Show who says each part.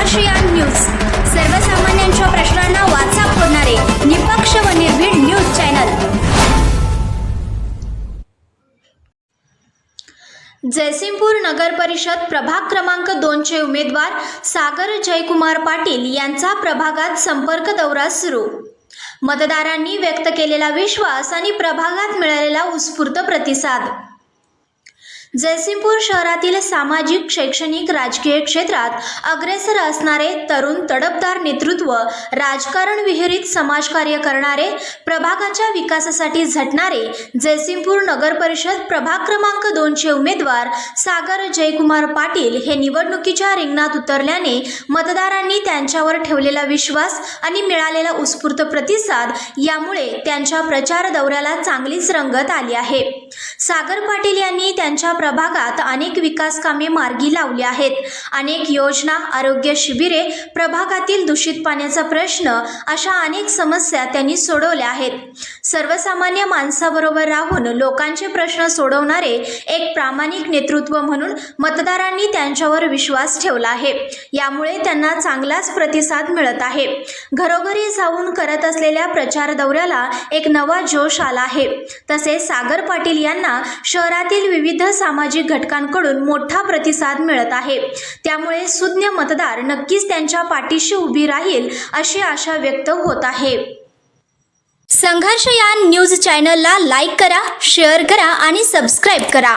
Speaker 1: संघर्षयान news. सर्वसामान्यांच्या प्रश्नांना वाचा फोडणारे निपक्ष व निर्भीड न्यूज चॅनल. जयसिंगपूर नगर परिषद प्रभाग क्रमांक दोनचे उमेदवार सागर जयकुमार पाटील यांचा प्रभागात संपर्क दौरा सुरू. मतदारांनी व्यक्त केलेला विश्वास आणि प्रभागात मिळालेला उत्स्फूर्त प्रतिसाद. जयसिंगपूर शहरातील सामाजिक शैक्षणिक राजकीय क्षेत्रात अग्रेसर असणारे तरुण तडफदार नेतृत्व राजकारण विहिरीत समाजकार्य करणारे प्रभागाच्या विकासासाठी झटणारे जयसिंगपूर नगर परिषद प्रभाग क्रमांक दोनचे उमेदवार सागर जयकुमार पाटील हे निवडणुकीच्या रिंगणात उतरल्याने मतदारांनी त्यांच्यावर ठेवलेला विश्वास आणि मिळालेला उत्स्फूर्त प्रतिसाद यामुळे त्यांच्या प्रचार दौऱ्याला चांगलीच रंगत आली आहे. सागर पाटील यांनी त्यांच्या प्रभागात अनेक विकास कामे मार्गी लावली आहेत. अनेक योजना आरोग्य शिबिरे प्रभागातील दूषित पाण्याचा प्रश्न अशा अनेक समस्या त्यांनी सोडवल्या आहेत. सर्वसामान्य माणसाबरोबर राहून लोकांचे प्रश्न सोडवणारे एक प्रामाणिक नेतृत्व म्हणून मतदारांनी त्यांच्यावर विश्वास ठेवला आहे. यामुळे त्यांना चांगलाच प्रतिसाद मिळत आहे. घरोघरी जाऊन करत असलेल्या प्रचार दौऱ्याला एक नवा जोश आला आहे. तसेच सागर पाटील यांना शहरातील विविध सामाजिक घटकांकडून मोठा प्रतिसाद मिळत आहे. त्यामुळे सुज्ञ मतदार नक्कीच त्यांच्या पाठीशी उभी राहील अशी आशा व्यक्त होत आहे. संघर्ष या न्यूज चॅनलला लाईक करा शेअर करा आणि सबस्क्राईब करा.